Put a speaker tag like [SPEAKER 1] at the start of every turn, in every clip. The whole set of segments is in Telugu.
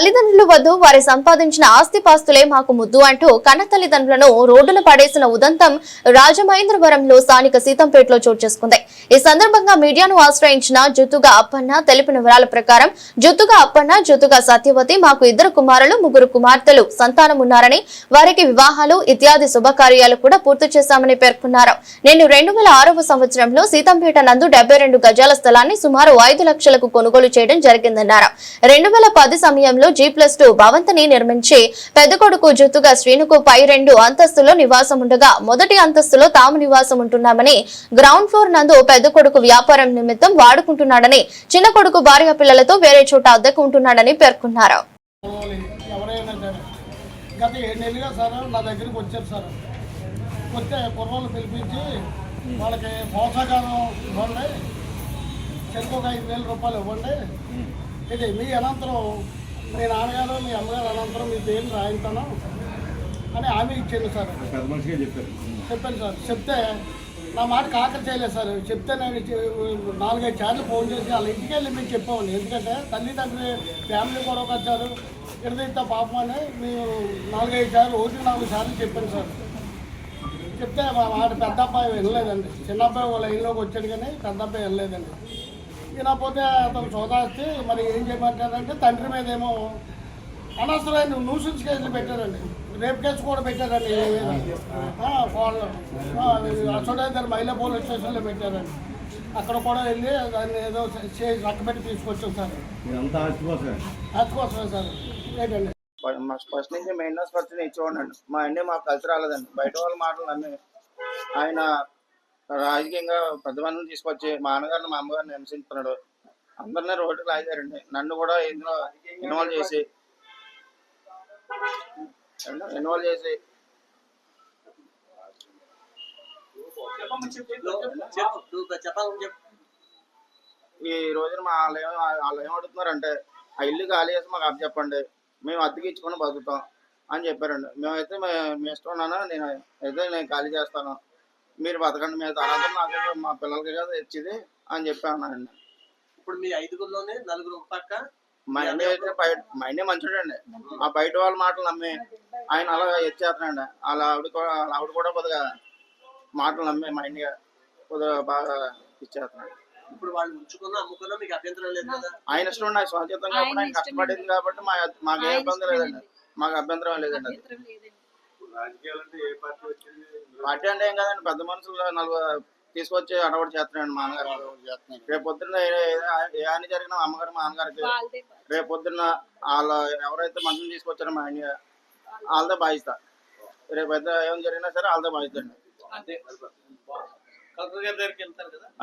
[SPEAKER 1] తల్లిదండ్రులు వద్దు వారి సంపాదించిన ఆస్తిపాస్తులే మాకు ముద్దు అంటూ కన్న తల్లిదండ్రులను రోడ్డున పడేసిన ఉదంతం రాజమహేంద్రవరంలో స్థానిక సీతంపేటలో చోటు చేసుకుంది. ఈ సందర్భంగా మీడియాను ఆశ్రయించిన జుత్తుగా అప్పన్న తెలిపిన వివరాల ప్రకారం జుత్తుగా అప్పన్న జుత్తుగా సత్యవతి మాకు ఇద్దరు కుమారులు ముగ్గురు కుమార్తెలు సంతానం ఉన్నారని వారికి వివాహాలు ఇత్యాది శుభకార్యాలు కూడా పూర్తి చేశామని పేర్కొన్నారు. నేను రెండు వేల ఆరవ సంవత్సరంలో సీతంపేట నందు డెబ్బై రెండు గజాల స్థలాన్ని సుమారు ఐదు లక్షలకు కొనుగోలు చేయడం జరిగిందన్నారు. రెండు వేల పది సమయంలో జీ ప్లస్ టూ భవంతిని నిర్మించి పెద్ద కొడుకు జుత్తుగా శ్రీనుకు పై రెండు అంతస్తులో నివాసం ఉండగా మొదటి అంతస్తులో తాము నివాసం ఉంటున్నామని గ్రౌండ్ ఫ్లోర్ నందు పెద్ద కొడుకు వ్యాపారం నిమిత్తం వాడుకుంటున్నాడని చిన్న కొడుకు భార్య పిల్లలతో వేరే చోట అద్దెకు ఉంటున్నాడని పేర్కొన్నారు.
[SPEAKER 2] గత ఏడు నెలలుగా సార్ నా దగ్గరికి వచ్చారు సార్. వస్తే పిలిపించి వాళ్ళకి పోషకాలం ఇవ్వండి చెరుకు ఒక ఐదు వేల రూపాయలు ఇవ్వండి. ఇది మీ అనంతరం మీ నాన్నగారు మీ అమ్మగారు అనంతరం మీ పేరు రాయిస్తాను అని హామీ ఇచ్చింది సార్. చెప్పాను సార్. చెప్తే నా మాట కాకర చేయలేదు సార్. చెప్తే నేను నాలుగైదు సార్లు ఫోన్ చేసి వాళ్ళ ఇంటికి వెళ్ళి మేము చెప్పామండి ఎందుకంటే తల్లిదండ్రులు ఫ్యామిలీ కూడా వచ్చారు ఎడదైతే పాపం అని మేము నాలుగైదు సార్లు ఒకటి నాలుగు సార్లు చెప్పాను సార్. చెప్తే వాడు పెద్ద అబ్బాయి వినలేదండి. చిన్న అబ్బాయి వాళ్ళ లైన్లోకి వచ్చాడు కానీ పెద్ద అబ్బాయి వినలేదండి. వినకపోతే అతను సోదాస్తే మరి ఏం చేయమంటారంటే తండ్రి మీద ఏమో అనవసరమైన న్యూసెన్స్ కేసులు పెట్టారండి. రేప్ కేసు కూడా పెట్టారండి. అసోడేదర్ మహిళా పోలీస్ స్టేషన్లో పెట్టారండి. అక్కడ కూడా వెళ్ళి దాన్ని ఏదో చేసి రక్కబెట్టి తీసుకొచ్చాం సార్.
[SPEAKER 3] ఇదంతా ఆస్తిపోసే
[SPEAKER 2] అది కోసమే సార్. ఏంటండి?
[SPEAKER 4] మా ఫస్ట్ నుంచి మెయింటెనెన్స్ ఖర్చు నేను ఇచ్చేవాడినండి మా అన్నీ మాకు కలిసి రాలేదండి. బయట వాళ్ళ మాటలు నమ్మి ఆయన రాజకీయంగా పెద్ద మందిని తీసుకొచ్చి మా నాన్నగారిని మా అమ్మగారిని హింసిస్తున్నాడు అందరినీ రోడ్డు లాగారండి నన్ను కూడా ఇందులో ఇన్వాల్వ్ చేసి ఇన్వాల్వ్ చేసి ఈ రోజున మా వాళ్ళు ఆలయం వాళ్ళు ఏం అడుగుతున్నారంటే ఆ ఇల్లు ఖాళీ చేసి మాకు అప్పు చెప్పండి. మేము అద్దెకి ఇచ్చుకొని బతుకుతాం అని చెప్పారండి. మేమైతే మేము మీ ఇష్టం ఉన్నాను నేను అయితే నేను ఖాళీ చేస్తాను. మీరు బతకండి మీద తర్వాత నాకు మా పిల్లలకి కదా ఇచ్చేది అని చెప్పి అన్నానండి
[SPEAKER 5] ఇప్పుడు మీ ఐదుగురులోనే నలుగురు పక్క
[SPEAKER 4] మా ఇంటి అయితే బయట మా ఇంటి మంచిదండి ఆ బయట వాళ్ళ మాటలు నమ్మి ఆయన అలా ఇచ్చేస్తున్నాండి వాళ్ళ ఆవిడ కూడా వాళ్ళ ఆవిడ కూడా కొద్దిగా మాటలు నమ్మి మా ఇంటిగా కొద్దిగా బాగా ఇచ్చేస్తున్నాడు.
[SPEAKER 5] ఇప్పుడు వాళ్ళు ఉంచుకున్న అమ్ముకున్నా మీకు అభ్యంతరం లేదు కదా?
[SPEAKER 4] ఆయన ఇష్టం నాకు స్వాతంత్రం కాబట్టి ఆయన కష్టపడింది కాబట్టి మా మాకు ఏ ఇబ్బంది లేదండి. మాకు అభ్యంతరం లేదండి. అది పార్టీ అంటే ఏం కాదండి పెద్ద మనుషులు నలుగురు తీసుకొచ్చి అడవాడు చేస్తున్నాడు మా నాన్నగారు రేపు పొద్దున్న ఏ- హాని జరిగినా అమ్మగారు మా నాన్నగారికి రేపు పొద్దున్న వాళ్ళ ఎవరైతే మనుషులు తీసుకొచ్చారో మా ఆయన వాళ్ళదే బాధిస్తా. రేపు పెద్ద ఏం జరిగినా సరే వాళ్ళదే బాధిస్తండి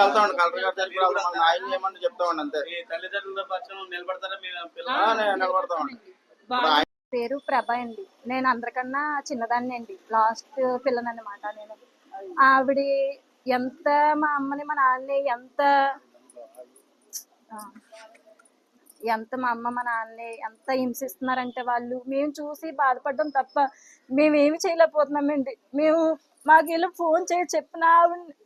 [SPEAKER 4] వెళ్తామండి. కలెక్టర్ గారి దగ్గరికి వెళ్తాం చేయమని చెప్తామండి అంతే.
[SPEAKER 5] తల్లిదండ్రుల పక్షం నిలబడతారా మీ
[SPEAKER 4] ఆ,
[SPEAKER 5] పిల్లలు
[SPEAKER 4] నేను నిలబడతామండి ఆయన
[SPEAKER 6] పేరు ప్రభ అండి. నేను అందరికన్నా చిన్నదాన్ని అండి లాస్ట్ పిల్లనన్నమాట నేను. ఆవిడ ఎంత మా అమ్మని మా నాన్నని ఎంత ఎంత మా అమ్మ మా నాన్నని ఎంత హింసిస్తున్నారంటే వాళ్ళు మేము చూసి బాధపడడం తప్ప మేమేమి చేయలేకపోతున్నామండి. మేము మాకు వీళ్ళు ఫోన్ చేసి చెప్పిన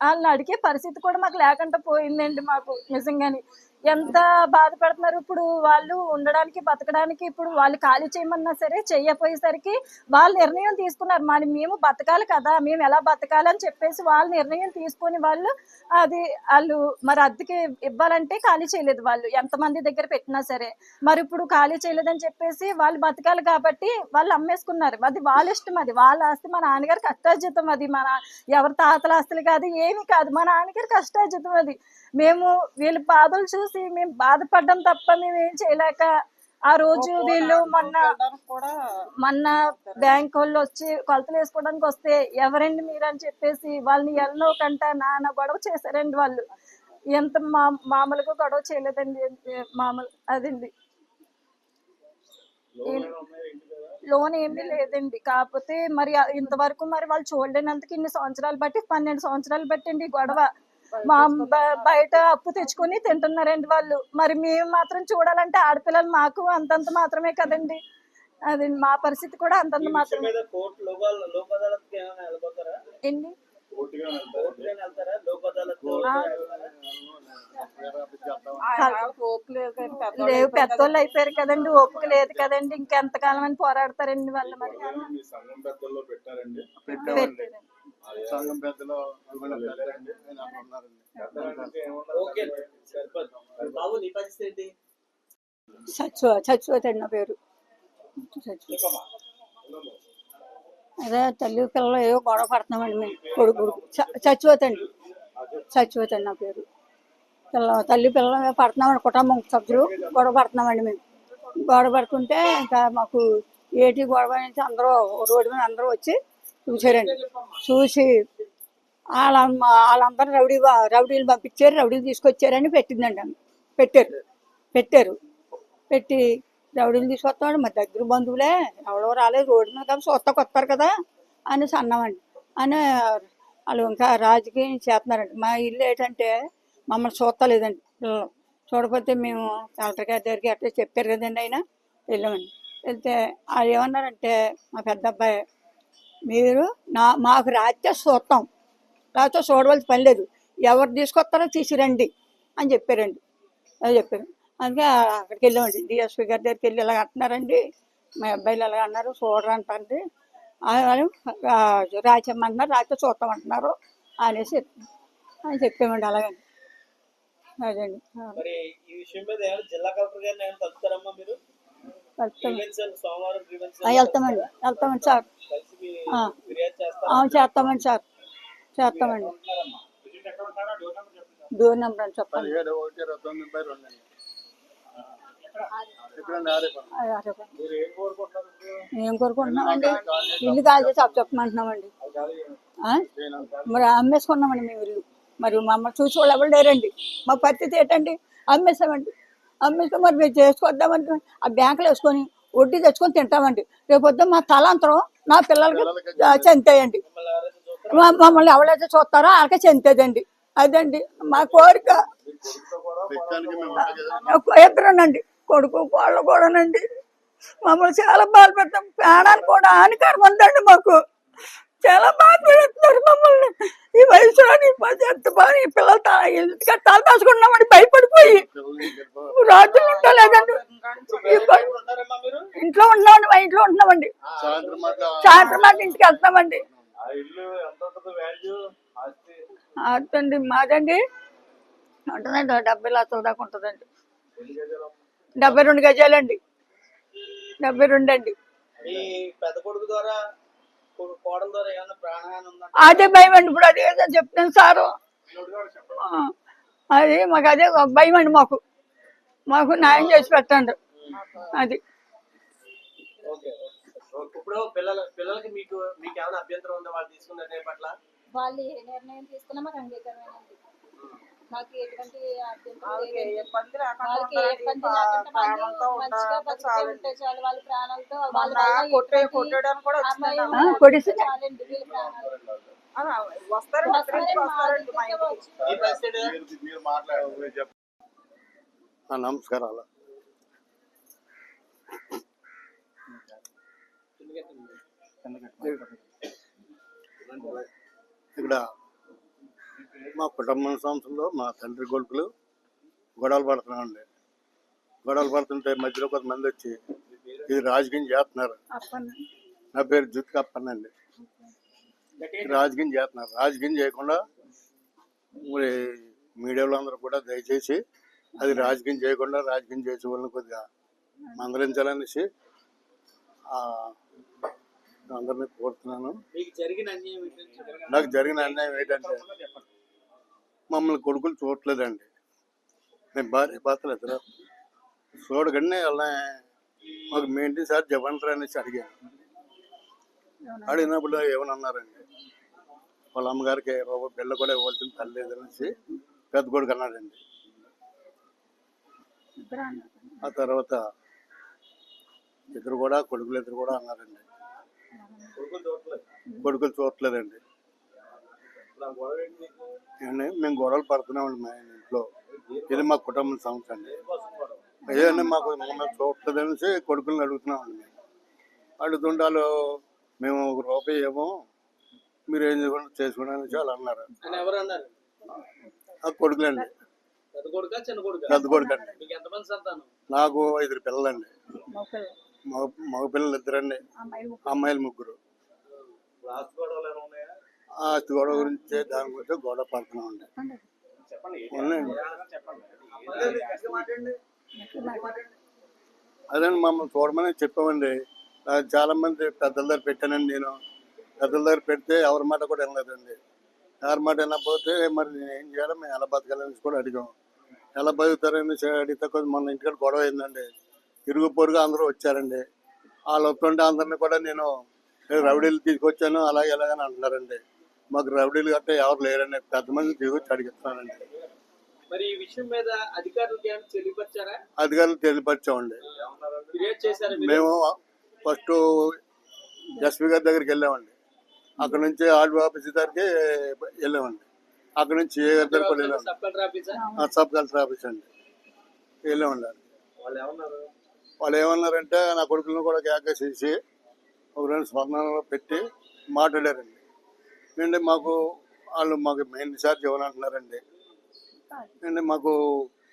[SPEAKER 6] వాళ్ళని అడిగే పరిస్థితి కూడా మాకు లేకుండా పోయిందండి మాకు నిజంగాని. ఎంత బాధపడుతున్నారు ఇప్పుడు వాళ్ళు ఉండడానికి బతకడానికి? ఇప్పుడు వాళ్ళు ఖాళీ చేయమన్నా సరే చెయ్యపోయేసరికి వాళ్ళు నిర్ణయం తీసుకున్నారు. మరి మేము బతకాలి కదా మేము ఎలా బతకాలని చెప్పేసి వాళ్ళు నిర్ణయం తీసుకొని వాళ్ళు అది వాళ్ళు మరి అద్దెకి ఇవ్వాలంటే ఖాళీ చేయలేదు వాళ్ళు. ఎంతమంది దగ్గర పెట్టినా సరే. మరి ఇప్పుడు ఖాళీ చేయలేదని చెప్పేసి వాళ్ళు బతకాలి కాబట్టి వాళ్ళు అమ్మేసుకున్నారు. అది వాళ్ళ ఇష్టం అది. వాళ్ళ ఆస్తి మా నాన్నగారి కష్టార్జితం అది. మన ఎవరి తాతల ఆస్తులు కాదు ఏమీ కాదు. మా నాన్నగారి కష్టార్జితం అది. మేము వీళ్ళ బాధలు చూసి మేము బాధపడ్డం తప్ప మేము ఏం చేయలేక ఆ రోజు వీళ్ళు మొన్న మొన్న బ్యాంక్ వాళ్ళు వచ్చి కొలతలు వేసుకోవడానికి వస్తే ఎవరండి మీరు అని చెప్పేసి వాళ్ళని ఎల్లో కంట నాన్న గొడవ చేశారండి వాళ్ళు. ఎంత మా మామూలుగా గొడవ చేయలేదండి. మామూలు అదండి. లోన్ ఏమీ లేదండి. కాకపోతే మరి ఇంతవరకు మరి వాళ్ళు చూడలేనందుకు ఇన్ని సంవత్సరాలు బట్టి పన్నెండు సంవత్సరాలు బట్టండి ఈ గొడవ. మా బయట అప్పు తెచ్చుకొని తింటున్నారండి వాళ్ళు. మరి మేము మాత్రం చూడాలంటే ఆడపిల్లలు మాకు అంతంత మాత్రమే కదండి. అది మా పరిస్థితి కూడా అంతంత మాత్రమే. ఏంటి? లేవు పెద్దోళ్ళు అయిపోయారు కదండి. ఓపిక లేదు కదండి. ఇంకెంతకాలం అని పోరాడతారండి వాళ్ళు మరి.
[SPEAKER 7] పెట్టారండి.
[SPEAKER 3] సంఘం పెద్దలు
[SPEAKER 8] చచ్చిపోతాడు నా పేరు. అదే తల్లి పిల్లలు ఏదో గొడవ పడుతున్నామండి మేము కొడుకు చచ్చిపోతాండి చచ్చిపోతాడు నా పేరు. పిల్ల తల్లి పిల్లలు మేము పడుతున్నామండి కుటుంబం సభ్యులు గొడవ పడుతున్నామండి మేము. గొడవ పడుతుంటే ఇంకా మాకు ఏటి గొడవ నుంచి అందరూ రోడ్డు మీద అందరూ వచ్చి చూసారండి చూసి వాళ్ళ వాళ్ళందరూ రౌడీ రౌడీలు పంపించారు రౌడీలు తీసుకొచ్చారని పెట్టిందండి పెట్టారు. పెట్టారు. పెట్టి రౌడీలు తీసుకొస్తామండి. మా దగ్గర బంధువులే ఎవడో రాలేదు రోడ్డు మీద కాబట్టి చూస్తా కొత్తారు కదా అని అన్నామండి అని వాళ్ళు ఇంకా రాజకీయం చేస్తున్నారండి. మా ఇల్లు ఏంటంటే మమ్మల్ని చూస్తలేదండి. పిల్లలు చూడకపోతే మేము కలెక్టర్ గారి దగ్గరికి అట్లా చెప్పారు కదండి ఆయన. వెళ్ళామండి. వెళ్తే వాళ్ళు ఏమన్నారంటే మా పెద్ద అబ్బాయి మీరు నా మాకు రాత్రి చూస్తాం లేకపోతే చూడవలసిన పని లేదు. ఎవరు తీసుకొస్తారో తీసుకురండి అని చెప్పారండి. అది చెప్పారు. అందుకే అక్కడికి వెళ్ళామండి. డిఎస్పీ గారి దగ్గరికి వెళ్ళి ఇలాగ అంటున్నారండి. మా అబ్బాయిలు ఎలాగ అన్నారు చూడరు అంటారండి. వాళ్ళు రాచమ్మంటున్నారు రాత్రి చూస్తామంటున్నారు అనేసి అని చెప్పామండి అలాగండి అదండి
[SPEAKER 4] అండి. ఈ విషయం మీద జిల్లా కలెక్టర్ గారిని మీరు?
[SPEAKER 8] వెళ్తామండి. వెళ్తామండి సార్. అవును చేస్తామండి సార్. చేస్తామండి. డోర్ నెంబర్ అని చెప్పండి.
[SPEAKER 4] ఏం
[SPEAKER 8] కోరుకుంటున్నామండి? ఇల్లు కాల్ చేసి అప్పు చెప్పమంటున్నామండి? మరి అమ్మేసుకున్నామండి మేము ఇల్లు. మరి మమ్మల్ని చూసి వాళ్ళు ఎవరు లేరండి. మా పరిస్థితి ఏంటండి? అమ్మేసామండి. అమ్మేస్తే మరి మేము చేసుకొద్దామంటే ఆ బ్యాంకులు వేసుకొని వడ్డీ తెచ్చుకొని తింటామండి. రేపొద్దు మా తలాంతరం నా పిల్లలకి చెందాయండి
[SPEAKER 4] మమ్మల్ని
[SPEAKER 8] ఎవరైతే చూస్తారో వాళ్ళకే చెంతేదండి. అదండి మా కోరిక. ఇద్దరునండి కొడుకు కోళ్ళు కూడానండి. మమ్మల్ని చాలా బాధ పెడతాం. ప్రాణాలు కూడా హానికరం ఉందండి మాకు. చాలా బాధ పెడుతున్నారు మమ్మల్ని. ఈ వయసులో నీ ఎంత బాగా నీ పిల్లలు తా- ఎందుకంటే తల దాచుకున్నామని భయపడిపోయి. రాత్రులు ఉండలేదండి ఇంట్లో ఉన్నామండి మా ఇంట్లో ఉంటున్నామండి
[SPEAKER 3] సాయంత్రం
[SPEAKER 8] మాట ఇంటికి వెళ్తామండి
[SPEAKER 7] ఆ
[SPEAKER 8] మాదండి. ఉంటుందండి డెబ్బై లక్షల దాకా ఉంటుందండి. డెబ్బై రెండు గజాలండి. డెబ్బై రెండు అండి.
[SPEAKER 4] పెద్ద కొడుకు ద్వారా
[SPEAKER 8] అదే భయం అండి. ఇప్పుడు అదే ఏదో చెప్తాను సారు. అది మాకు అదే భయం అండి మాకు. మాకు న్యాయం చేసి పెట్టండి. అది.
[SPEAKER 4] ఓకే.
[SPEAKER 5] ఇప్పుడు పిల్లల పిల్లలకి మీకు మీకు ఏమైనా అభ్యంతరం ఉందా? వాళ్ళు తీసుకున్న నిర్ణయం పట్ల?
[SPEAKER 6] వాళ్ళు ఏ నిర్ణయం తీసుకున్నా మాకు అంగీకారమేనండి. మాకు ఎటువంటి.
[SPEAKER 9] ఇబ్బంది
[SPEAKER 6] వాళ్ళు
[SPEAKER 9] ప్రాణాలతో
[SPEAKER 3] నమస్కారాలు. ఇక్కడ మా కుటుంబ సంస్థలో మా తండ్రి కొడుకులు గొడవలు పడుతున్నామండి గొడవలు పడుతుంటే మధ్యలో కొంతమంది వచ్చి ఇది రాజకీయం చేస్తున్నారు. నా పేరు జుత్ కప్పనండి రాజకీయం చేస్తున్నారు. రాజకీయం చేయకుండా మరి మీడియాలో అందరూ కూడా దయచేసి అది రాజకీయం చేయకుండా రాజకీయం చేసే వాళ్ళని కొద్దిగా మందలించాలనేసి ఆ, అందరినీ కోరుతున్నాను.
[SPEAKER 4] మీకు జరిగిన అన్యాయం ఏంటంటే
[SPEAKER 3] నాకు జరిగిన అన్యాయం ఏంటంటే మమ్మల్ని కొడుకులు చూడట్లేదండి. మేము భార్య భర్తలు ఇద్దరు. చూడగానే వాళ్ళ మాకు మెయింటైన్ సార్ జవంటర్ అనేసి అడిగాను అడిగినప్పుడు ఏమన్నారండి వాళ్ళ అమ్మగారికి రూపాయి బిళ్ళ కూడా ఇవ్వాల్సిన తల్లి లేదనేసి పెద్ద కొడుకు అన్నాడండి. ఆ తర్వాత ఇద్దరు కూడా కొడుకులు ఇద్దరు కూడా అన్నారండి.
[SPEAKER 4] కొడుకులు చూడట్లేదు
[SPEAKER 3] కొడుకులు చూడట్లేదండి
[SPEAKER 4] ఇప్పుడు ఆ గొడవ ఏంటి మీకు?
[SPEAKER 3] ఏమండి? మేము గొడవలు పడుతున్నామండి మా ఇంట్లో. ఇది మా కుటుంబం సమస్య అండి? అయ్యండి మాకు మమ్మల్ని చూడలేదనేసి కొడుకుల్ని అడుగుతున్నామండి మేము. అడుగుతుంటే వాళ్ళు మేము ఒక రూపాయి ఏమో మీరు ఏం చేసుకోండి అని చాలా అన్నారు. ఆ కొడుకులండి
[SPEAKER 5] పెద్ద కొడుక
[SPEAKER 3] అండి. నాకు ఐదుగురు పిల్లలండి. మగ మగ పిల్లలు ఇద్దరండి.
[SPEAKER 8] అమ్మాయి
[SPEAKER 3] అమ్మాయిలు ముగ్గురు. ఆ గొడవ గురించి దాని గురించి గొడవ పడుతున్నామండి
[SPEAKER 7] చెప్పండి
[SPEAKER 3] అదే మమ్మల్ని చూడమని చెప్పామండి. చాలా మంది పెద్దల దగ్గర పెట్టానండి నేను. పెద్దల దగ్గర పెడితే ఎవరి మాట కూడా వినలేదండి. ఎవరి మాట వినకపోతే మరి నేను ఏం చేయాలి మేము ఎలా బతకాలని కూడా అడిగాం. ఎలా బతుకుతారని అడిగితే కొంచెం మన ఇంటికాడ గొడవ అయిందండి. ఇరుగు పొరుగు అందరూ వచ్చారండి. వాళ్ళు వస్తుంటే అందరిని కూడా నేను రౌడీలు తీసుకొచ్చాను అలాగే ఎలాగని అంటున్నారండి. మాకు రౌడీలు గట్రా ఎవరు లేరండి పెద్ద మంది తీసుకొచ్చి అడిగిస్తున్నానండి
[SPEAKER 5] మరి ఈ విషయం మీద అధికారులకు ఏమైనా తెలియపరిచారా?
[SPEAKER 3] అధికారులు తెలియపరిచామండి.
[SPEAKER 5] ఫిర్యాదు చేశారా మీరు?
[SPEAKER 3] మేము ఫస్ట్ ఎస్పీ గారి దగ్గరికి వెళ్ళామండి. అక్కడ నుంచి ఆర్డీ ఆఫీస్ దగ్గరికి వెళ్ళామండి. అక్కడ నుంచి ఏ గారి దగ్గరికి కూడా వెళ్ళామండి.
[SPEAKER 5] సబ్ కలెక్టర్ ఆఫీసా?
[SPEAKER 3] ఆ సబ్ కలెక్టర్ ఆఫీస్ అండి. వెళ్ళామండి.
[SPEAKER 7] వాళ్ళు ఏమన్నారు?
[SPEAKER 3] వాళ్ళు ఏమన్నారంటే నా కొడుకులను కూడా కేకేసేసి ఒక రెండు స్పందనలో పెట్టి మాట్లాడారండి. ఏంటంటే మాకు వాళ్ళు మాకు మెయిన్ ఛార్జ్ ఇవ్వనంటున్నారండి ఏంటంటే మాకు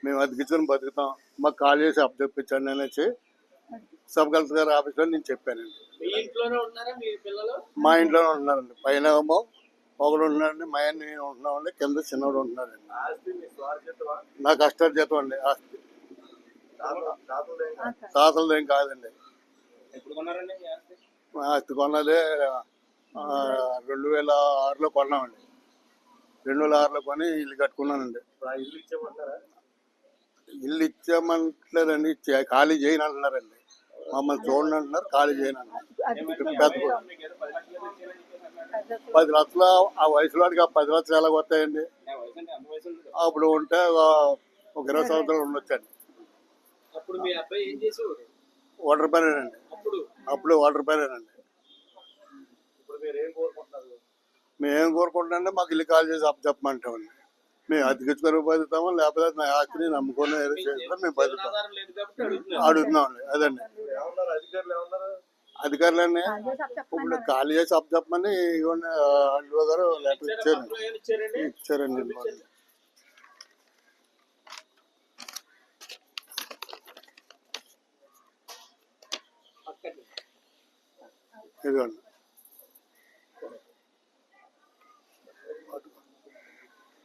[SPEAKER 3] మేము అతికించుకొని బతుకుతాం. మాకు కాల్ చేసి అప్ తెప్పించండి అనేసి సబ్ కలెక్టర్ గారి ఆఫీస్లో నేను చెప్పానండి.
[SPEAKER 5] మీ ఇంట్లోనే
[SPEAKER 3] ఉంటున్నారండి పైన ఏమో ఒకడు ఉంటున్నాడండి మా ఆయన నేను ఉంటున్నామండి కింద చిన్నవాడు ఉంటున్నాడండి.
[SPEAKER 7] ఆస్తి మీ స్వార్జితమా
[SPEAKER 3] నా కష్టార్జితం అండి ఆస్తి. తాతలది కాదండి.
[SPEAKER 5] ఆస్తి?
[SPEAKER 3] కొన్నదే రెండు వేల ఆరులో కొన్నామండి. రెండు వేల ఆరులో కొని ఇల్లు కట్టుకున్నానండి.
[SPEAKER 7] ఇల్లు ఇచ్చేయమంటారా?
[SPEAKER 3] ఇల్లు ఇచ్చామంటలేదండి ఖాళీ చేయను అంటున్నారండి మమ్మల్ని చూడండి అంటున్నారు ఖాళీ చేయను అంటున్నారు
[SPEAKER 5] పది లక్షలు
[SPEAKER 3] ఆ వయసులో వాడికి ఆ పది లక్షలు ఎలా వస్తాయండి. అప్పుడు ఉంటే ఒక ఇరవై సంవత్సరాలు ఉండొచ్చండి.
[SPEAKER 5] అప్పుడు మీ అబ్బాయి ఏం చేసేవాడు?
[SPEAKER 3] వాటర్ పనేనండి
[SPEAKER 5] అప్పుడు?
[SPEAKER 3] అప్పుడు వాటర్
[SPEAKER 7] ఏం కోరుకుంటున్నారు
[SPEAKER 3] మేము కోరుకుంటామంటే మాకు ఇల్లు కాల్ చేసి అప్పు చెప్పమంటామండి. మేము అతికించుకొని బతుకుతాము? లేకపోతే నా ఆస్తిని నమ్ముకొని ఏదో చేస్తాం మేము బతుకుతాం. అడుగుతున్నామండి. అదండి. అధికారులన్నీ ఇప్పుడు ఖాళీ చేసి అప్పు చెప్పమని ఇదిగోండి అల్లు గారు లెటర్ ఇచ్చారు?
[SPEAKER 5] ఇచ్చారండి.
[SPEAKER 3] ఇదిగోండి.